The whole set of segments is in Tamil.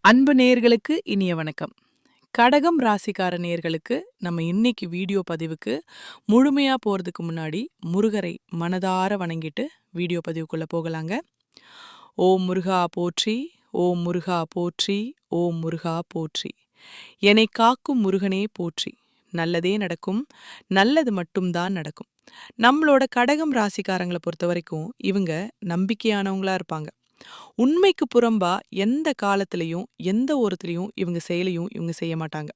அன்பு நேர்களுக்கு இனிய வணக்கம். கடகம் ராசிக்கார நேர்களுக்கு நம்ம இன்னைக்கு வீடியோ பதிவுக்கு முழுமையா போறதுக்கு முன்னாடி முருகரை மனதார வணங்கிட்டு வீடியோ பதிவுக்குள்ளே போகலாங்க. ஓம் முருகா போற்றி ஓம் முருகா போற்றி ஓம் முருகா போற்றி. என்னை காக்கும் முருகனே போற்றி. நல்லதே நடக்கும் நல்லது மட்டும்தான் நடக்கும். நம்மளோட கடகம் ராசிக்காரங்களை பொறுத்த வரைக்கும் இவங்க நம்பிக்கையானவங்களா இருப்பாங்க. உண்மைக்கு புறம்பா எந்த காலத்திலையும் எந்த ஒருத்தரையும் இவங்க செயலையும் இவங்க செய்ய மாட்டாங்க.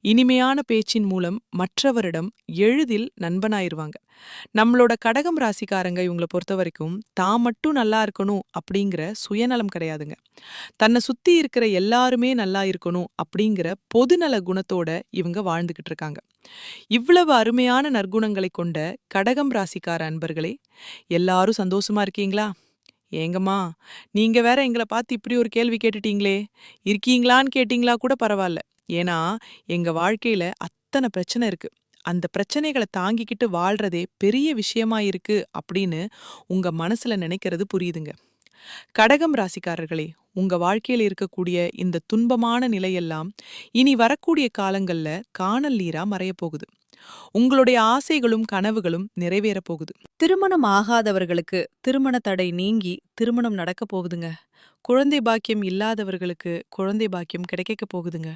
இனிமையான பேச்சின் மூலம் மற்றவரிடம் எளிதில் நண்பனாயிருவாங்க. நம்மளோட கடகம் ராசிக்காரங்க இவங்கள பொறுத்த வரைக்கும் தான் மட்டும் நல்லா இருக்கணும் அப்படிங்கிற சுயநலம் கிடையாதுங்க. தன்னை சுத்தி இருக்கிற எல்லாருமே நல்லா இருக்கணும் அப்படிங்கிற பொதுநல குணத்தோட இவங்க வாழ்ந்துகிட்டு இருக்காங்க. இவ்வளவு அருமையான நற்குணங்களை கொண்ட கடகம் ராசிக்கார அன்பர்களே எல்லாரும் சந்தோஷமா இருக்கீங்களா? ஏங்கம்மா நீங்க வேற எங்களை பார்த்து இப்படி ஒரு கேள்வி கேட்டுட்டீங்களே. இருக்கீங்களான்னு கேட்டீங்களா கூட பரவாயில்ல. ஏன்னா எங்க வாழ்க்கையில அத்தனை பிரச்சனை இருக்கு. அந்த பிரச்சனைகளை தாங்கிக்கிட்டு வாழ்றதே பெரிய விஷயமா இருக்கு அப்படின்னு உங்க மனசுல நினைக்கிறது புரியுதுங்க. கடகம் ராசிக்காரர்களே உங்க வாழ்க்கையில இருக்கக்கூடிய இந்த துன்பமான நிலையெல்லாம் இனி வரக்கூடிய காலங்கள்ல காணல் நீரா மறைய போகுது. உங்களுடைய ஆசைகளும் கனவுகளும் நிறைவேறப் போகுது. திருமணம் ஆகாதவர்களுக்கு திருமண தடை நீங்கி திருமணம் நடக்க போகுதுங்க. குழந்தை பாக்கியம் இல்லாதவர்களுக்கு குழந்தை பாக்கியம் கிடைக்க போகுதுங்க.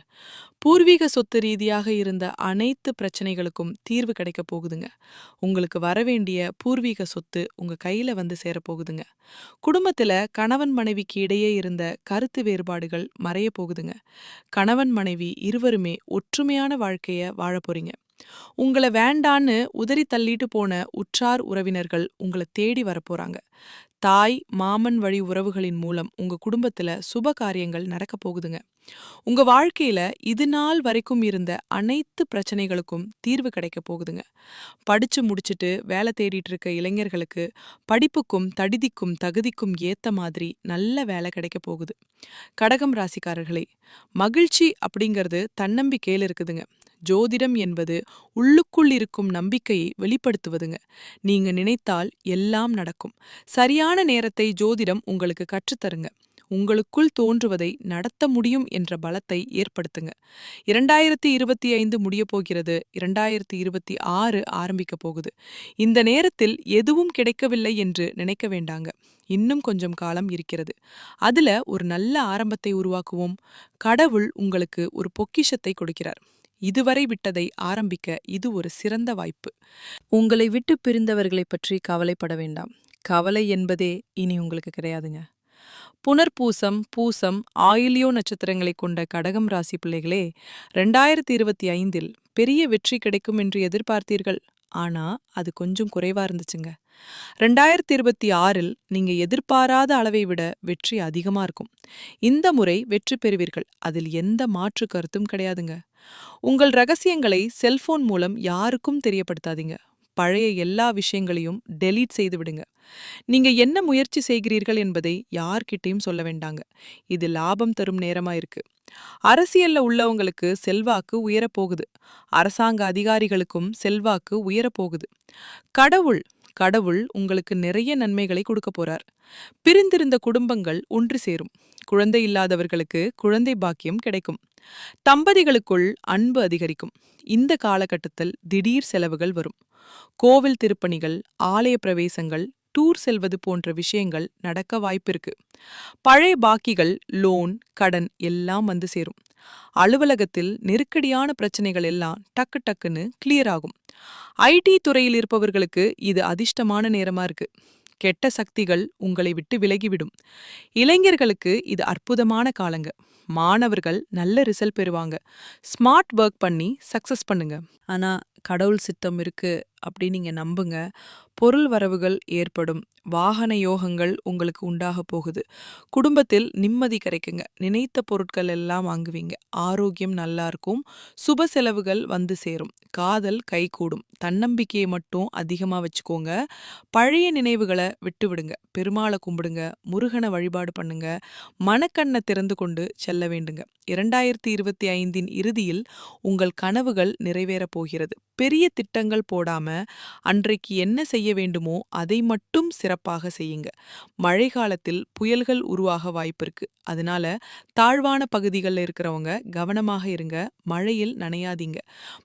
பூர்வீக சொத்து ரீதியாக இருந்த அனைத்து பிரச்சனைகளுக்கும் தீர்வு கிடைக்க போகுதுங்க. உங்களுக்கு வரவேண்டிய பூர்வீக சொத்து உங்க கையில வந்து சேரப்போகுதுங்க குடும்பத்துல கணவன் மனைவிக்கு இடையே இருந்த கருத்து வேறுபாடுகள் மறைய போகுதுங்க. கணவன் மனைவி இருவருமே ஒற்றுமையான வாழ்க்கைய வாழ போறீங்க. உங்கள வேண்டான்னு உதறி தள்ளிட்டு போன உற்றார் உறவினர்கள் உங்கள தேடி வரப்போறாங்க. தாய் மாமன் வழி உறவுகளின் மூலம் உங்க குடும்பத்துல சுப காரியங்கள் நடக்க போகுதுங்க. உங்க வாழ்க்கையில இது நாள் வரைக்கும் இருந்த அனைத்து பிரச்சனைகளுக்கும் தீர்வு கிடைக்க போகுதுங்க. படிச்சு முடிச்சுட்டு வேலை தேடிட்டு இருக்க இளைஞர்களுக்கு படிப்புக்கும் தடிதிக்கும் தகுதிக்கும் ஏத்த மாதிரி நல்ல வேலை கிடைக்க போகுது. கடகம் ராசிக்காரர்களே மகிழ்ச்சி அப்படிங்கிறது தன்னம்பிக்கையில் இருக்குதுங்க. ஜோதிடம் என்பது உள்ளுக்குள் இருக்கும் நம்பிக்கையை வெளிப்படுத்துவதுங்க. நீங்க நினைத்தால் எல்லாம் நடக்கும். சரியான நேரத்தை ஜோதிடம் உங்களுக்கு கற்றுத்தருங்க. உங்களுக்குள் தோன்றுவதை நடத்த முடியும் என்ற பலத்தை ஏற்படுத்துங்க. இரண்டாயிரத்தி இருபத்தி ஐந்து முடிய போகிறது. இரண்டாயிரத்தி இருபத்தி ஆறு ஆரம்பிக்க போகுது. இந்த நேரத்தில் எதுவும் கிடைக்கவில்லை என்று நினைக்க வேண்டாங்க. இன்னும் கொஞ்சம் காலம் இருக்கிறது. அதுல ஒரு நல்ல ஆரம்பத்தை உருவாக்குவோம். கடவுள் உங்களுக்கு ஒரு பொக்கிஷத்தை கொடுக்கிறார். இதுவரை விட்டதை ஆரம்பிக்க இது ஒரு சிறந்த வாய்ப்பு. உங்களை விட்டு பிரிந்தவர்களை பற்றி கவலைப்பட வேண்டாம். கவலை என்பதே இனி உங்களுக்கு கிடையாதுங்க. புனர்பூசம் பூசம் ஆயிலியோ நட்சத்திரங்களை கொண்ட கடகம் ராசி பிள்ளைகளே ரெண்டாயிரத்தி இருபத்தி ஐந்தில் பெரிய வெற்றி கிடைக்கும் என்று எதிர்பார்த்தீர்கள். ஆனா அது கொஞ்சம் குறைவா இருந்துச்சுங்க. ரெண்டாயிரத்தி இருபத்தி ஆறில் நீங்க எதிர்பாராத அளவை விட வெற்றி அதிகமா இருக்கும். இந்த முறை வெற்றி பெறுவீர்கள். அதில் எந்த மாற்று கருத்தும் கிடையாதுங்க. உங்கள் ரகசியங்களை செல்போன் மூலம் யாருக்கும் தெரியப்படுத்தாதீங்க. பழைய எல்லா விஷயங்களையும் டெலீட் செய்து விடுங்க நீங்க என்ன முயற்சி செய்கிறீர்கள் என்பதை யார்கிட்டையும் சொல்ல வேண்டாங்க. இது லாபம் தரும் நேரமா இருக்கு. அரசியல்ல உள்ளவங்களுக்கு செல்வாக்கு உயரப்போகுது. அரசாங்க அதிகாரிகளுக்கும் செல்வாக்கு உயரப்போகுது. கடவுள் கடவுள் உங்களுக்கு நிறைய நன்மைகளை கொடுக்க போறார். பிரிந்திருந்த குடும்பங்கள் ஒன்று சேரும். குழந்தை இல்லாதவர்களுக்கு குழந்தை பாக்கியம் கிடைக்கும். தம்பதிகளுக்குள் அன்பு அதிகரிக்கும். இந்த காலகட்டத்தில் திடீர் செலவுகள் வரும். கோவில் திருப்பணிகள் ஆலய பிரவேசங்கள் டூர் செல்வது போன்ற விஷயங்கள் நடக்க வாய்ப்பிருக்கு பழைய பாக்கிகள் லோன் கடன் எல்லாம் வந்து சேரும். அலுவலகத்தில் நெருக்கடியான பிரச்சனைகள் எல்லாம் டக்கு டக்குன்னு கிளியர் ஆகும். ஐடி துறையில் இருப்பவர்களுக்கு இது அதிர்ஷ்டமான நேரமா இருக்கு. கெட்ட சக்திகள் உங்களை விட்டு விலகிவிடும். இளைஞர்களுக்கு இது அற்புதமான காலங்க. மாணவர்கள் நல்ல ரிசல்ட் பெறுவாங்க. ஸ்மார்ட் ஒர்க் பண்ணி சக்சஸ் பண்ணுங்க. ஆனா கடவுள் சித்தம் இருக்கு. அப்படின்னு நீங்க நம்புங்க. பொருள் வரவுகள் ஏற்படும். வாகன யோகங்கள் உங்களுக்கு உண்டாக போகுது. குடும்பத்தில் நிம்மதி கிடைக்குங்க. நினைத்த பொருட்கள் எல்லாம் வாங்குவீங்க. ஆரோக்கியம் நல்லா இருக்கும். சுப செலவுகள் வந்து சேரும். காதல் கைகூடும். தன்னம்பிக்கையை மட்டும் அதிகமாக வச்சுக்கோங்க. பழைய நினைவுகளை விட்டு விடுங்க பெருமாளை கும்பிடுங்க. முருகனை வழிபாடு பண்ணுங்க. மனக்கண்ணை திறந்து கொண்டு செல்ல வேண்டுங்க. இரண்டாயிரத்தி இருபத்தி ஐந்தின் இறுதியில் உங்கள் கனவுகள் நிறைவேறப் போகிறது. பெரிய திட்டங்கள் போடாம அன்றைக்கு என்ன செய்ய வேண்டுமோ அதை மட்டும் சிறப்பாக செய்யுங்க. மழை காலத்தில் புயல்கள் உருவாக வாய்ப்பிருக்கு அதனால தாழ்வான பகுதிகளில் இருக்கிறவங்க கவனமாக இருங்க. மழையில் நனையாதீங்க.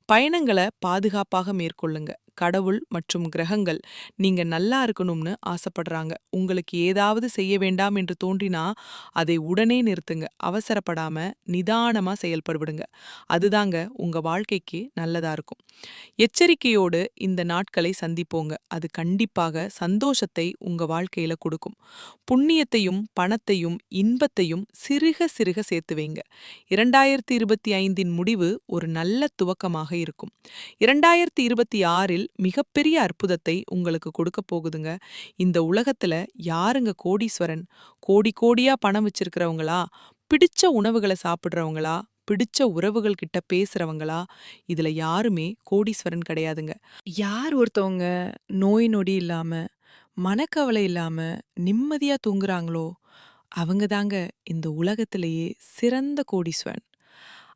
பயணங்களை பாதுகாப்பாக மேற்கொள்ளுங்க. கடவுள் மற்றும் கிரகங்கள் நீங்க நல்லா இருக்கணும்னு ஆசைப்படுறாங்க. உங்களுக்கு ஏதாவது செய்ய வேண்டாம் என்று தோன்றினா அதை உடனே நிறுத்துங்க. அவசரப்படாம நிதானமா செயல்படுவிடுங்க. அதுதாங்க உங்க வாழ்க்கைக்கு நல்லதா இருக்கும். எச்சரிக்கையோடு இந்த நாட்களை சந்திப்போங்க. அது கண்டிப்பாக சந்தோஷத்தை உங்க வாழ்க்கையில கொடுக்கும். புண்ணியத்தையும் பணத்தையும் இன்பத்தையும் சிறுக சிறுக சேர்த்து வைங்க. இரண்டாயிரத்தி இருபத்தி ஐந்தின் முடிவு ஒரு நல்ல துவக்கமாக இருக்கும். இரண்டாயிரத்தி இருபத்தி ஆறில் மிகப்பெரிய அற்புதத்தை உங்களுக்கு கொடுக்க போகுதுங்க. இந்த உலகத்துல யாருங்க கோடீஸ்வரன்? கோடி கோடியா பணம் வச்சிருக்கிறவங்களா? பிடிச்ச உணவுகளை சாப்பிடுறவங்களா? பிடிச்ச உறவுகள் கிட்ட பேசுறவங்களா? இதுல யாருமே கோடீஸ்வரன் கிடையாதுங்க. யார் ஒருத்தவங்க நோய் நொடி இல்லாம மனக்கவலை இல்லாம நிம்மதியா தூங்குறாங்களோ அவங்க தாங்க இந்த உலகத்திலேயே சிறந்த கோடீஸ்வரன்.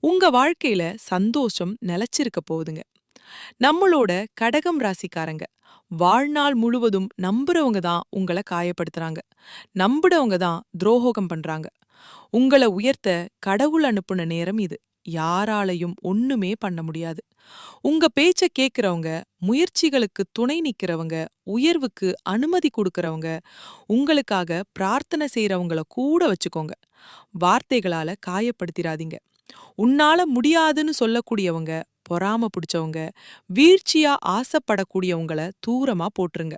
உங்க வாழ்க்கையில சந்தோஷம் நிலைச்சிருக்க போகுதுங்க. நம்மளோட கடகம் ராசிக்காரங்க வாழ்நாள் முழுவதும் நம்புறவங்க தான் உங்களை காயப்படுத்துறாங்க. நம்புறவங்க தான் துரோகம் பண்றாங்க. உங்களை உயர்த்த கடவுள் அனுப்புன நேரம் இது. யாராலையும் ஒண்ணுமே பண்ண முடியாது. உங்க பேச்ச கேக்குறவங்க முயற்சிகளுக்கு துணை நிக்கிறவங்க உயர்வுக்கு அனுமதி கொடுக்கறவங்க உங்களுக்காக பிரார்த்தனை செய்யறவங்கள கூட வச்சுக்கோங்க. வார்த்தைகளால காயப்படுத்திராதீங்க. உன்னால முடியாதுன்னு சொல்லக்கூடியவங்க பொறாம பிடிச்சவங்க வீழ்ச்சியா ஆசைப்படக்கூடியவங்கள தூரமா போட்டுருங்க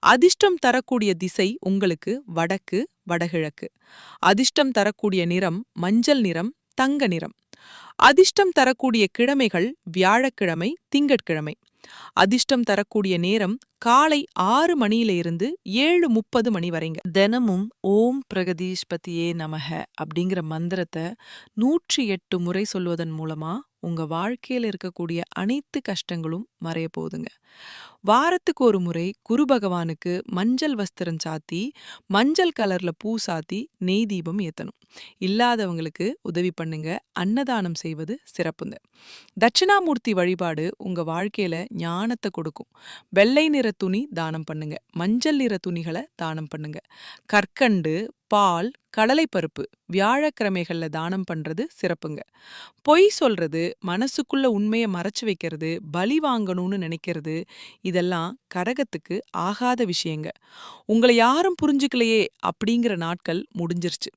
அதிர்ஷ்டம் தரக்கூடிய திசை உங்களுக்கு வடக்கு வடகிழக்கு. அதிர்ஷ்டம் தரக்கூடிய நிறம் மஞ்சள் நிறம் தங்க நிறம். அதிர்ஷ்டம் தரக்கூடிய கிழமைகள் வியாழக்கிழமை திங்கட்கிழமை. அதிர்ஷ்டம் தரக்கூடிய நேரம் காலை ஆறு மணியில இருந்து ஏழு முப்பது மணி வரைங்க. தினமும் ஓம் பிரகதீஷ்பதியே நமக அப்படிங்கிற மந்திரத்தை நூற்றி எட்டு முறை சொல்வதன் மூலமா உங்க வாழ்க்கையில இருக்கக்கூடிய அனைத்து கஷ்டங்களும் மறைய போகுதுங்க. வாரத்துக்கு ஒரு முறை குரு பகவானுக்கு மஞ்சள் வஸ்திரம் சாத்தி மஞ்சள் கலர்ல பூ சாத்தி நெய் தீபம் ஏத்தணும். இல்லாதவங்களுக்கு உதவி பண்ணுங்க. அன்னதானம் செய்வது சிறப்புங்க. தட்சிணாமூர்த்தி வழிபாடு உங்க வாழ்க்கையில ஞானத்தை கொடுக்கும். வெள்ளை நிற துணி தானம் பண்ணுங்க. மஞ்சள் நிற துணிகளை தானம் பண்ணுங்க. கற்கண்டு பால் கடலைப்பருப்பு வியாழக்கிழமைகள்ல தானம் பண்றது சிறப்புங்க. பொய் சொல்றது மனசுக்குள்ள உண்மையை மறைச்சு வைக்கிறது பலி வாங்கணும்னு நினைக்கிறது இதெல்லாம் கரகத்துக்கு ஆகாத விஷயங்க. உங்களை யாரும் புரிஞ்சுக்கலையே அப்படிங்கிற நாட்கள் முடிஞ்சிருச்சு.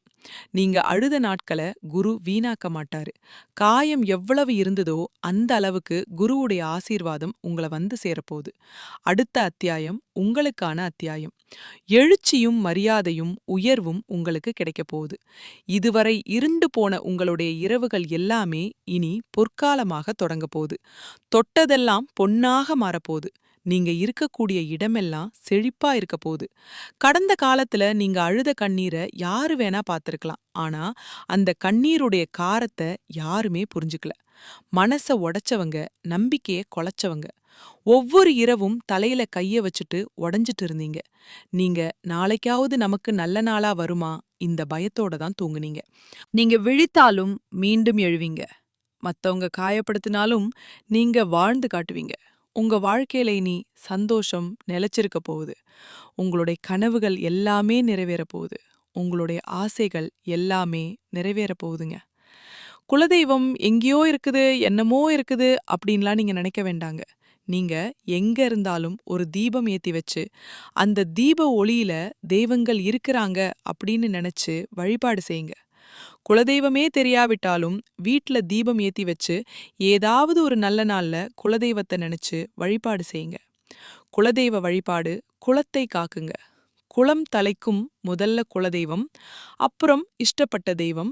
நீங்க அழுத நாட்களை குரு வீணாக்க மாட்டாரு. காயம் எவ்வளவு இருந்ததோ அந்த அளவுக்கு குருவுடைய ஆசீர்வாதம் உங்களை வந்து சேரப்போகுது. அடுத்த அத்தியாயம் உங்களுக்கான அத்தியாயம். எழுச்சியும் மரியாதையும் உயர்வும் உங்களுக்கு கிடைக்க போகுது. இதுவரை இருண்டு போன உங்களுடைய இரவுகள் எல்லாமே இனி பொற்காலமாக தொடங்க போகுது. தொட்டதெல்லாம் பொன்னாக மாறப்போகுது நீங்க இருக்கக்கூடிய இடமெல்லாம் செழிப்பா இருக்க போகுது. கடந்த காலத்துல நீங்க அழுத கண்ணீரை யாரு வேணா பார்த்துருக்கலாம். ஆனா அந்த கண்ணீருடைய காரத்தை யாருமே புரிஞ்சுக்கல. மனச உடைச்சவங்க நம்பிக்கைய குலைச்சவங்க. ஒவ்வொரு இரவும் தலையில கைய வச்சுட்டு உடைஞ்சிட்டு இருந்தீங்க. நீங்க நாளைக்காவது நமக்கு நல்ல நாளா வருமா? இந்த பயத்தோட தான் தூங்குனீங்க. நீங்க விழித்தாலும் மீண்டும் எழுவீங்க. மத்தவங்க காயப்படுத்தினாலும் நீங்க வாழ்ந்து காட்டுவீங்க. உங்க வாழ்க்கையில இனி சந்தோஷம் நிலைச்சிருக்க போகுது. உங்களுடைய கனவுகள் எல்லாமே நிறைவேற போகுது. உங்களுடைய ஆசைகள் எல்லாமே நிறைவேற போகுதுங்க. குலதெய்வம் எங்கேயோ இருக்குது என்னமோ இருக்குது அப்படின்லாம் நீங்க நினைக்க வேண்டாங்க. நீங்க எங்க இருந்தாலும் ஒரு தீபம் ஏத்தி வச்சு அந்த தீப ஒளியில தெய்வங்கள் இருக்கிறாங்க அப்படின்னு நினைச்சு வழிபாடு செய்யுங்க. குலதெய்வமே தெரியாவிட்டாலும் வீட்ல தீபம் ஏத்தி வச்சு ஏதாவது ஒரு நல்ல நாள்ல குலதெய்வத்தை நினைச்சு வழிபாடு செய்யுங்க. குலதெய்வ வழிபாடு குலத்தை காக்குங்க. குளம் தலைக்கும் முதல்ல குலதெய்வம் அப்புறம் இஷ்டப்பட்ட தெய்வம்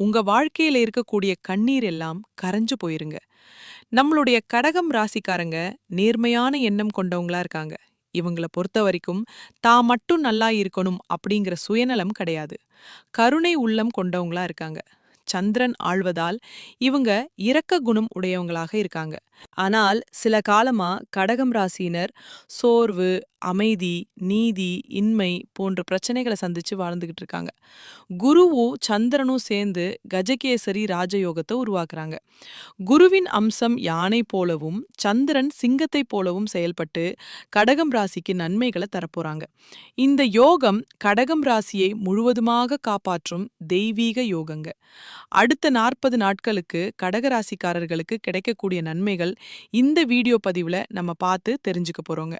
உங்க வாழ்க்கையில இருக்கக்கூடிய கண்ணீர் எல்லாம் கரைஞ்சு போயிருங்க. நம்மளுடைய கடகம் ராசிக்காரங்க நேர்மையான எண்ணம் கொண்டவங்களா இருக்காங்க. இவங்கள பொறுத்த வரைக்கும் தான் மட்டும் நல்லா இருக்கணும் அப்படிங்கிற சுயநலம் கிடையாது. கருணை உள்ளம் கொண்டவங்களா இருக்காங்க. சந்திரன் ஆழ்வதால் இவங்க இரக்க குணம் உடையவங்களாக இருக்காங்க. ஆனால் சில காலமா கடகம் ராசியினர் சோர்வு அமைதி நீதி இன்மை போன்ற பிரச்சனைகளை சந்திச்சு வாழ்ந்துகிட்டு இருக்காங்க. குருவும் சந்திரனும் சேர்ந்து கஜகேசரி ராஜயோகத்தை உருவாக்குறாங்க. குருவின் அம்சம் யானை போலவும் சந்திரன் சிங்கத்தை போலவும் செயல்பட்டு கடகம் ராசிக்கு நன்மைகளை தரப்போறாங்க. இந்த யோகம் கடகம் ராசியை முழுவதுமாக காப்பாற்றும் தெய்வீக யோகங்க. அடுத்த நாற்பது நாட்களுக்கு கடகராசிக்காரர்களுக்கு கிடைக்கக்கூடிய நன்மைகள் இந்த வீடியோ பதிவில் நம்ம பார்த்து தெரிஞ்சுக்க போகிறோங்க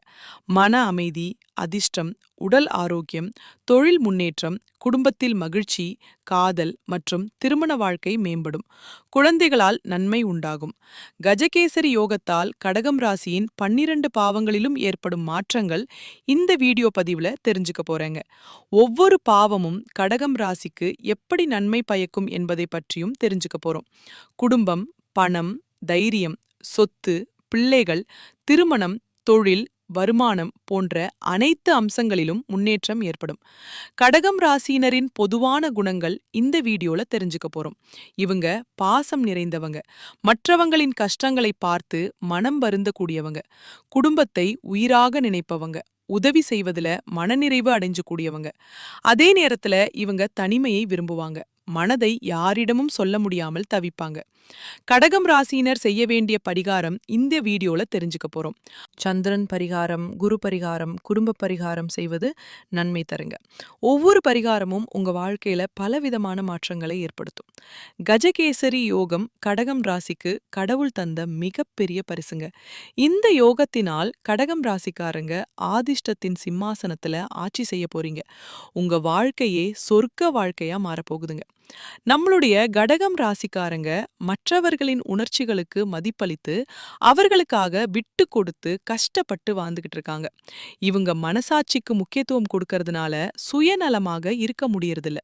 மன அமைதி அதிர்ஷ்டம் உடல் ஆரோக்கியம் தொழில் முன்னேற்றம் குடும்பத்தில் மகிழ்ச்சி காதல் மற்றும் திருமண வாழ்க்கை மேம்படும். குழந்தைகளால் நன்மை உண்டாகும். கஜகேசரி யோகத்தால் கடகம் ராசியின் பன்னிரண்டு பாவங்களிலும் ஏற்படும் மாற்றங்கள் இந்த வீடியோ பதிவுல தெரிஞ்சுக்க போறேங்க. ஒவ்வொரு பாவமும் கடகம் ராசிக்கு எப்படி நன்மை பயக்கும் என்பதை பற்றியும் தெரிஞ்சுக்க போறோம். குடும்பம் பணம் தைரியம் சொத்து பிள்ளைகள் திருமணம் தொழில் வருமானம் போன்ற அனைத்து அம்சங்களிலும் முன்னேற்றம் ஏற்படும். கடகம் ராசியினரின் பொதுவான குணங்கள் இந்த வீடியோல தெரிஞ்சுக்க போறோம். இவங்க பாசம் நிறைந்தவங்க. மற்றவங்களின் கஷ்டங்களை பார்த்து மனம் வருந்தக்கூடியவங்க. குடும்பத்தை உயிராக நினைப்பவங்க. உதவி செய்வதுல மனநிறைவு அடைஞ்சு கூடியவங்க அதே நேரத்துல இவங்க தனிமையை விரும்புவாங்க. மனதை யாரிடமும் சொல்ல முடியாமல் தவிப்பாங்க. கடகம் ராசியினர் செய்ய வேண்டிய பரிகாரம் இந்த வீடியோல தெரிஞ்சுக்க போறோம். சந்திரன் பரிகாரம் குரு பரிகாரம் குடும்ப பரிகாரம் செய்வது நன்மை தருங்க. ஒவ்வொரு பரிகாரமும் உங்க வாழ்க்கையில பலவிதமான மாற்றங்களை ஏற்படுத்தும். கஜகேசரி யோகம் கடகம் ராசிக்கு கடவுள் தந்த மிகப்பெரிய பரிசுங்க. இந்த யோகத்தினால் கடகம் ராசிக்காரங்க ஆதிஷ்டத்தின் சிம்மாசனத்துல ஆட்சி செய்ய போறீங்க. உங்க வாழ்க்கையே சொர்க்க வாழ்க்கையா மாறப்போகுதுங்க. நம்மளுடைய கடகம் ராசிக்காரங்க மற்றவர்களின் உணர்ச்சிகளுக்கு மதிப்பளித்து அவர்களுக்காக விட்டு கொடுத்து கஷ்டப்பட்டு வாழ்ந்துகிட்டு இருக்காங்க. இவங்க மனசாட்சிக்கு முக்கியத்துவம் கொடுக்கறதுனால சுயநலமாக இருக்க முடியறதில்ல.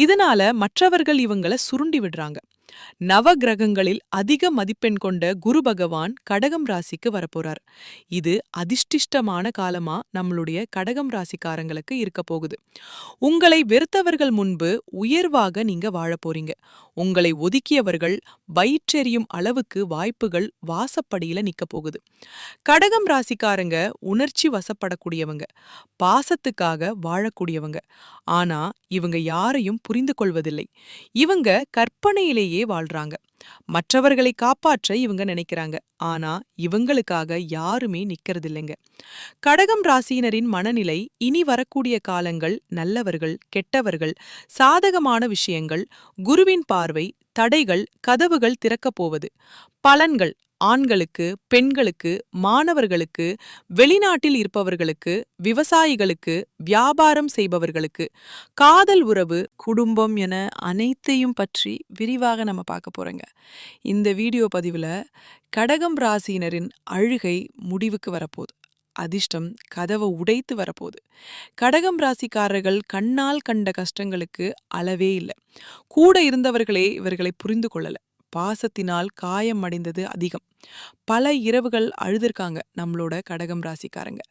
இதனால மற்றவர்கள் இவங்கள சுருண்டி விடுறாங்க. நவ கிரகங்களில் அதிக மதிப்பெண் கொண்ட குரு பகவான் கடகம் ராசிக்கு வரப்போறார். இது அதிர்ஷ்டிஷ்டமான காலமா நம்மளுடைய கடகம் ராசிக்காரங்களுக்கு இருக்க போகுது. உங்களை வெறுத்தவர்கள் முன்பு உயர்வாக நீங்க வாழ போறீங்க. உங்களை ஒதுக்கியவர்கள் வயிற்றெறியும் அளவுக்கு வாய்ப்புகள் வாசப்படியில நிக்க போகுது. கடகம் ராசிக்காரங்க உணர்ச்சி வசப்படக்கூடியவங்க. பாசத்துக்காக வாழக்கூடியவங்க. ஆனா இவங்க யாரையும் புரிந்து கொள்வதில்லை. இவங்க கற்பனையிலேயே வாழ்றாங்க. மற்றவர்களை காப்பாற்ற இவங்க நினைக்கிறாங்க. ஆனா இவங்களுக்காக யாருமே நிக்கிறதில்லைங்க. கடகம் ராசியினரின் மனநிலை இனி வரக்கூடிய காலங்கள் நல்லவர்கள் கெட்டவர்கள் சாதகமான விஷயங்கள் குருவின் பார்வை தடைகள் கதவுகள் திறக்கப் போவது பலன்கள் ஆண்களுக்கு பெண்களுக்கு மாணவர்களுக்கு வெளிநாட்டில் இருப்பவர்களுக்கு விவசாயிகளுக்கு வியாபாரம் செய்பவர்களுக்கு காதல் உறவு குடும்பம் என அனைத்தையும் பற்றி விரிவாக நம்ம பார்க்க போறோங்க. இந்த வீடியோ பதிவில் கடகம் ராசியினரின் அழுகை முடிவுக்கு வரப்போகுது. அதிர்ஷ்டம் கதவை உடைத்து வரப்போகுது. கடகம் ராசிக்காரர்கள் கண்ணால் கண்ட கஷ்டங்களுக்கு அளவே இல்லை. கூட இருந்தவர்களே இவர்களை புரிந்து கொள்ளல. பாசத்தினால் காயம் அடைந்தது அதிகம். பல இரவுகள் அழுதுருக்காங்க நம்மளோட கடகம் ராசிக்காரங்க.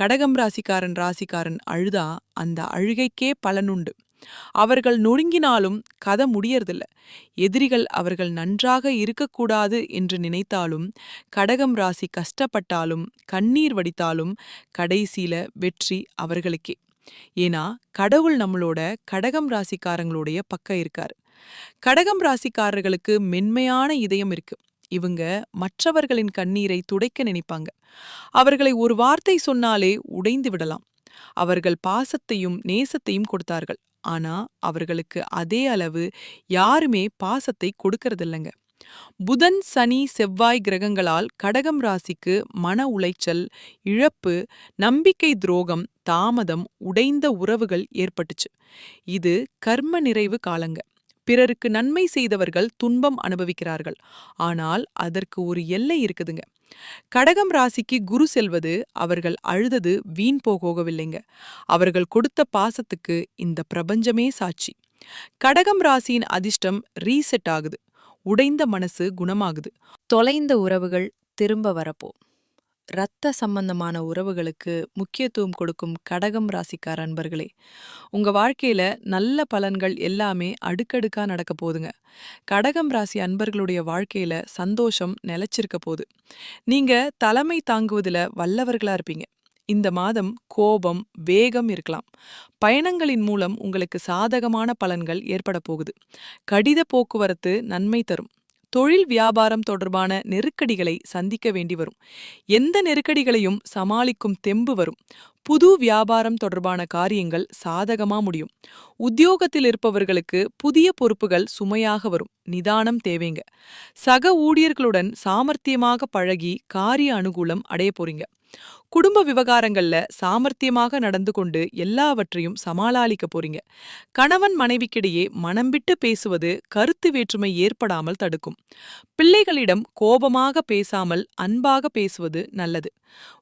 கடகம் ராசிக்காரன் ராசிக்காரன் அழுதா அந்த அழுகைக்கே பலனுண்டு அவர்கள் நொறுங்கினாலும் கதை முடியறதில்ல. எதிரிகள் அவர்கள் நன்றாக இருக்கக்கூடாது என்று நினைத்தாலும் கடகம் ராசி கஷ்டப்பட்டாலும் கண்ணீர் வடித்தாலும் கடைசியில வெற்றி அவர்களுக்கே. ஏன்னா கடவுள் நம்மளோட கடகம் ராசிக்காரங்களுடைய பக்கம் இருக்காரு. கடகம் ராசிக்காரர்களுக்கு மென்மையான இதயம் இருக்கு. இவங்க மற்றவர்களின் கண்ணீரை துடைக்க நினைப்பாங்க. அவர்களை ஒரு வார்த்தை சொன்னாலே உடைந்து விடலாம். அவர்கள் பாசத்தையும் நேசத்தையும் கொடுத்தார்கள். ஆனா அவர்களுக்கு அதே அளவு யாருமே பாசத்தை கொடுக்கறதில்லைங்க. புதன் சனி செவ்வாய் கிரகங்களால் கடகம் ராசிக்கு மன உளைச்சல் இழப்பு நம்பிக்கை துரோகம் தாமதம் உடைந்த உறவுகள் ஏற்பட்டுச்சு. இது கர்ம நிறைவு காலங்க. பிறருக்கு நன்மை செய்தவர்கள் துன்பம் அனுபவிக்கிறார்கள். ஆனால் அதற்கு ஒரு எல்லை இருக்குதுங்க. கடகம் ராசிக்கு குரு செல்வது அவர்கள் அழுதது வீண் போகவில்லைங்க. அவர்கள் கொடுத்த பாசத்துக்கு இந்த பிரபஞ்சமே சாட்சி. கடகம் ராசியின் அதிர்ஷ்டம் ரீசெட் ஆகுது. உடைந்த மனசு குணமாகுது. தொலைந்த உறவுகள் திரும்ப வரப்போ இரத்த சம்பந்தமான உறவுகளுக்கு முக்கியத்துவம் கொடுக்கும் கடகம் ராசிக்கார அன்பர்களே உங்க வாழ்க்கையில் நல்ல பலன்கள் எல்லாமே அடுக்கடுக்கா நடக்க போதுங்க கடகம் ராசி அன்பர்களுடைய வாழ்க்கையில சந்தோஷம் நிலைச்சிருக்க போகுது. நீங்க தலைமை தாங்குவதில் வல்லவர்களா இருப்பீங்க. இந்த மாதம் கோபம் வேகம் இருக்கலாம். பயணங்களின் மூலம் உங்களுக்கு சாதகமான பலன்கள் ஏற்பட போகுது. கடித போக்குவரத்து நன்மை தரும். தொழில் வியாபாரம் தொடர்பான நெருக்கடிகளை சந்திக்க வேண்டி வரும். எந்த நெருக்கடிகளையும் சமாளிக்கும் தெம்பு வரும். புது வியாபாரம் தொடர்பான காரியங்கள் சாதகமா முடியும். உத்தியோகத்தில் இருப்பவர்களுக்கு புதிய பொறுப்புகள் சுமையாக வரும். நிதானம் தேவைங்க. சக ஊழியர்களுடன் சாமர்த்தியமாக பழகி காரிய அனுகூலம் அடைய போறீங்க. குடும்ப விவகாரங்கள்ல சாமர்த்தியமாக நடந்து கொண்டு எல்லாவற்றையும் சமாளாளிக்க போறீங்க. கணவன் மனைவிக்கிடையே மனம் விட்டு பேசுவது கருத்து வேற்றுமை ஏற்படாமல் தடுக்கும். பிள்ளைகளிடம் கோபமாக பேசாமல் அன்பாக பேசுவது நல்லது.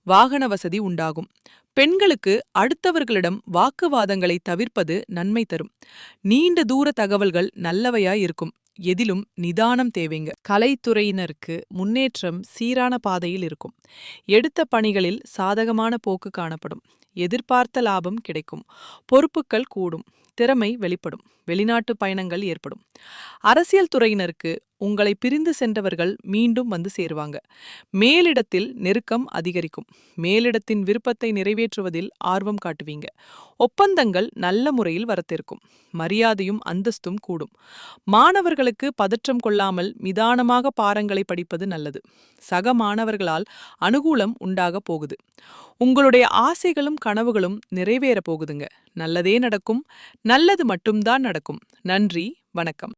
வாகன வசதி உண்டாகும். பெண்களுக்கு அடுத்தவர்களிடம் வாக்குவாதங்களை தவிர்ப்பது நன்மை தரும். நீண்ட தூர தகவல்கள் நல்லவையாய் இருக்கும். எதிலும் நிதானம் தேவைங்க. கலைத்துறையினருக்கு முன்னேற்றம் சீரான பாதையில் இருக்கும். எடுத்த பணிகளில் சாதகமான போக்கு காணப்படும். எதிர்பார்த்த லாபம் கிடைக்கும். பொறுப்புகள் கூடும். திறமை வெளிப்படும். வெளிநாட்டு பயணங்கள் ஏற்படும். அரசியல் துறையினருக்கு உங்களை பிரிந்து சென்றவர்கள் மீண்டும் வந்து சேருவாங்க. மேலிடத்தில் நெருக்கம் அதிகரிக்கும். மேலிடத்தின் விருப்பத்தை நிறைவேற்றுவதில் ஆர்வம் காட்டுவீங்க. ஒப்பந்தங்கள் நல்ல முறையில் வரத்திருக்கும் மரியாதையும் அந்தஸ்தும் கூடும். மாணவர்களுக்கு பதற்றம் கொள்ளாமல் நிதானமாக பாரங்களை படிப்பது நல்லது. சக மாணவர்களால் அனுகூலம் உண்டாக போகுது. உங்களுடைய ஆசைகளும் கனவுகளும் நிறைவேற போகுதுங்க. நல்லதே நடக்கும். நல்லது மட்டும்தான் நடக்கும். நன்றி. வணக்கம்.